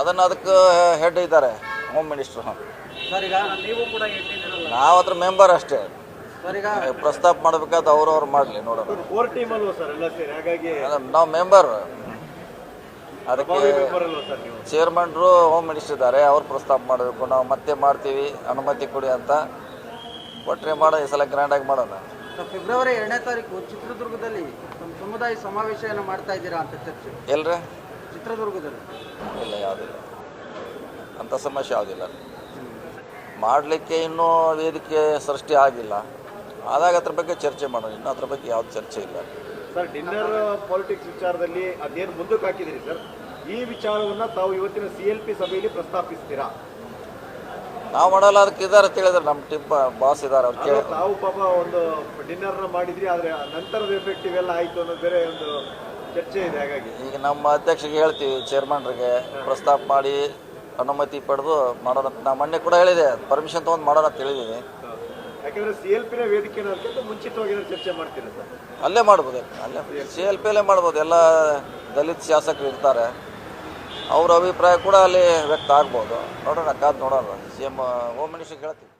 ಅದನ್ನು ಅದಕ್ಕೆ ಹೆಡ್ ಇದ್ದಾರೆ ಹೋಮ್ ಮಿನಿಸ್ಟರ್ ಸರ್ ಈಗ ನೀವು ಕೂಡ ಎಲ್ಲಿದ್ದೀರಲ್ಲ ನಾವು ಅದ್ರ ಮೆಂಬರ್ ಅಷ್ಟೇ. ಸರ್ ಈಗ ಪ್ರಸ್ತಾಪ ಮಾಡ್ಬೇಕಾದ್ರೆ ಅವ್ರವ್ರು ಮಾಡಲಿ ನೋಡೋಣ. ನಾವ್ ಟೀಮ್ ಅಲ್ವಾ ಸರ್ ಎಲ್ಲ ಸೇರಿ? ಹಾಗಾಗಿ ನಾವು ಮೆಂಬರ್ ಅದಕ್ಕೆ ಚೇರ್ಮನ್ರು ಹೋಮ್ ಮಿನಿಸ್ಟರ್ ಇದ್ದಾರೆ ಅವ್ರು ಪ್ರಸ್ತಾಪ ಮಾಡಬೇಕು. ನಾವು ಮತ್ತೆ ಮಾಡ್ತೀವಿ ಅನುಮತಿ ಕೊಡಿ ಅಂತ. ಕೊಟ್ಟರೆ ಮಾಡೋ ಈ ಸಲ ಗ್ರ್ಯಾಂಡಾಗಿ ಮಾಡೋಣ. ಫೆಬ್ರವರಿ ಎರಡನೇ ತಾರೀಕು ಚಿತ್ರದುರ್ಗದಲ್ಲಿ ನಮ್ಮ ಸಮುದಾಯ ಸಮಾವೇಶವನ್ನು ಮಾಡ್ತಾ ಇದ್ದೀರಾ ಅಂತ ಚರ್ಚೆ. ಎಲ್ಲರ ಚಿತ್ರದುರ್ಗದಲ್ಲಿ. ಇಲ್ಲ ಯಾವುದಿಲ್ಲ ಅಂಥ ಸಮಸ್ಯೆ ಯಾವುದಿಲ್ಲ ಮಾಡಲಿಕ್ಕೆ ಇನ್ನೂ ವೇದಿಕೆ ಸೃಷ್ಟಿ ಆಗಿಲ್ಲ. ಆದಾಗ ಅದ್ರ ಬಗ್ಗೆ ಚರ್ಚೆ ಮಾಡೋಣ. ಇನ್ನೂ ಅದ್ರ ಬಗ್ಗೆ ಯಾವ್ದು ಚರ್ಚೆ ಇಲ್ಲ. ಸರ್ ಡಿನ್ನರ್ ಪಾಲಿಟಿಕ್ಸ್ ವಿಚಾರದಲ್ಲಿ ಅದೇನು ಮುಂದಕ್ಕೆ ಹಾಕಿದಿರಿ ಸರ್? ಈ ವಿಚಾರವನ್ನು ತಾವು ಇವತ್ತಿನ ಸಿ ಎಲ್ ಪಿ ಸಭೆಯಲ್ಲಿ ಪ್ರಸ್ತಾಪಿಸ್ತೀರಾ? ನಾವು ಮಾಡಲ್ಲ ಅದಕ್ಕೆ ಇದಾರೆ ಅಂತ ಹೇಳಿದ್ರೆ ನಮ್ಮ ಟೀಮ್ ಬಾಸ್ ಇದ್ದಾರೆ ಅವ್ರು ಕೇಳಿ ನಾವು ಪಾಪ ಒಂದು ಡಿನ್ನರ್ ಮಾಡಿದ್ರಿ ಆದ್ರೆ ನಂತರದ ಎಫೆಕ್ಟ್ ಇವೆಲ್ಲ ಆಯ್ತು ಅನ್ನೋದು ಬೇರೆ ಒಂದು ಚರ್ಚೆ ಇದೆ ಹಾಗಾಗಿ. ಈಗ ನಮ್ಮ ಅಧ್ಯಕ್ಷರಿಗೆ ಹೇಳ್ತೀವಿ ಚೇರ್ಮನ್ರಿಗೆ ಪ್ರಸ್ತಾಪ ಮಾಡಿ ಅನುಮತಿ ಪಡೆದು ಮಾಡೋಣ ಅಂತ. ನಾ ಮೊನ್ನೆ ಕೂಡ ಹೇಳಿದೆ ಪರ್ಮಿಷನ್ ತೊಗೊಂಡು ಮಾಡೋಣ ಅಂತ ಹೇಳಿದ್ದೀನಿ ಯಾಕಂದ್ರೆ ಸಿ ಎಲ್ ಪಿನ ವೇದಿಕೆ ಅನ್ನೋದಕ್ಕಿಂತ ಮುಂಚಿತವಾಗಿ ಚರ್ಚೆ ಮಾಡ್ತೀರಾ ಸರ್? ಅಲ್ಲೇ ಮಾಡ್ಬೋದು ಅಲ್ಲೇ. ಸಿ ಎಲ್ ಪಿ ಅಲ್ಲೇ ಮಾಡ್ಬೋದು ಎಲ್ಲ ದಲಿತ ಶಾಸಕರು ಇರ್ತಾರೆ. ಅವ್ರ ಅಭಿಪ್ರಾಯ ಕೂಡ ಅಲ್ಲಿ ವ್ಯಕ್ತ ಆಗ್ಬೋದು. ನೋಡೋಣ ಕಾದು ನೋಡೋಣ. ಸಿ ಎಂ ಹೋಮ್ ಮಿನಿಸ್ಟರ್ ಹೇಳ್ತೀವಿ